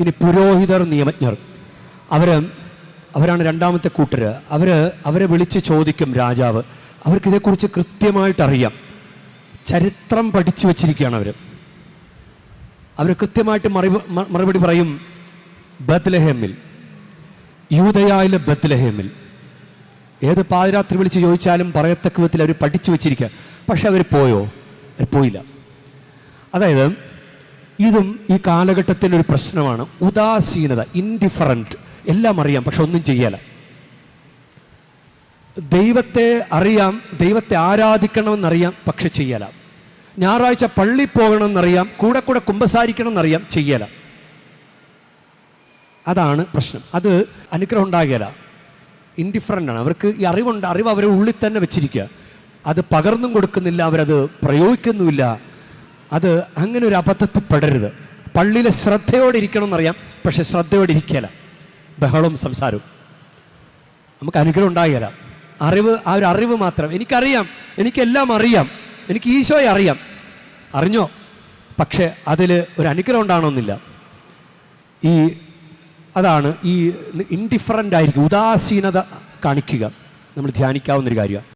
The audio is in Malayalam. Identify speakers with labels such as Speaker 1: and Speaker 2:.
Speaker 1: ഇനി പുരോഹിതർ നിയമജ്ഞർ. അവർ അവരാണ് രണ്ടാമത്തെ കൂട്ടർ അവർ അവരെ വിളിച്ച് ചോദിക്കും രാജാവ്. അവർക്കിതേക്കുറിച്ച് കൃത്യമായിട്ടറിയാം. ചരിത്രം പഠിച്ചു വച്ചിരിക്കുകയാണ് അവർ അവർ കൃത്യമായിട്ട് മറി മറുപടി പറയും ബത്ലഹേമിൽ. യൂതയായിലെ ബത്ലഹേമിൽ. ഏത് പാതിരാത്രി വിളിച്ച് ചോദിച്ചാലും പറയത്തക്ക വിധത്തിൽ അവർ പഠിച്ചു വെച്ചിരിക്കുക പക്ഷെ അവർ പോയോ? അവർ പോയില്ല. അതായത് ഇതും ഈ കാലഘട്ടത്തിന്റെ ഒരു പ്രശ്നമാണ്. ഉദാസീനത ഇൻഡിഫറന്റ് എല്ലാം അറിയാം പക്ഷെ ഒന്നും ചെയ്യല. ദൈവത്തെ അറിയാം ദൈവത്തെ ആരാധിക്കണമെന്നറിയാം പക്ഷെ ചെയ്യല. ഞായറാഴ്ച പള്ളി പോകണമെന്നറിയാം കൂടെ കൂടെ കുമ്പസാരിക്കണം എന്നറിയാം ചെയ്യല. അതാണ് പ്രശ്നം. അത് അനുഗ്രഹം ഉണ്ടാകുകയില്ല ഇൻഡിഫറന്റ് ആണ്. അവർക്ക് ഈ അറിവുണ്ട് അറിവ് അവരെ ഉള്ളിൽ തന്നെ വെച്ചിരിക്കുക. അത് പകർന്നും കൊടുക്കുന്നില്ല അവരത് പ്രയോഗിക്കുന്നുമില്ല. അത് അങ്ങനെ ഒരു അബദ്ധത്തിൽ പെടരുത്. പള്ളിയിലെ ശ്രദ്ധയോടെ ഇരിക്കണം എന്നറിയാം പക്ഷെ ശ്രദ്ധയോടെ ഇരിക്കല ബഹളവും സംസാരവും. നമുക്ക് അനുഗ്രഹം ഉണ്ടാകുകയില്ല അറിവ് ആ ഒരു അറിവ് മാത്രം. എനിക്കറിയാം എനിക്കെല്ലാം അറിയാം. എനിക്ക് ഈശോയെ അറിയാം. അറിഞ്ഞോ? പക്ഷേ അതിൽ ഒരു അനുഗ്രഹം ഉണ്ടാകണമെന്നില്ല. ഈ അതാണ് ഈ ഇൻഡിഫറന്റ് ആയിരിക്കും ഉദാസീനത കാണിക്കുക. നമ്മൾ ധ്യാനിക്കാവുന്നൊരു കാര്യമാണ്.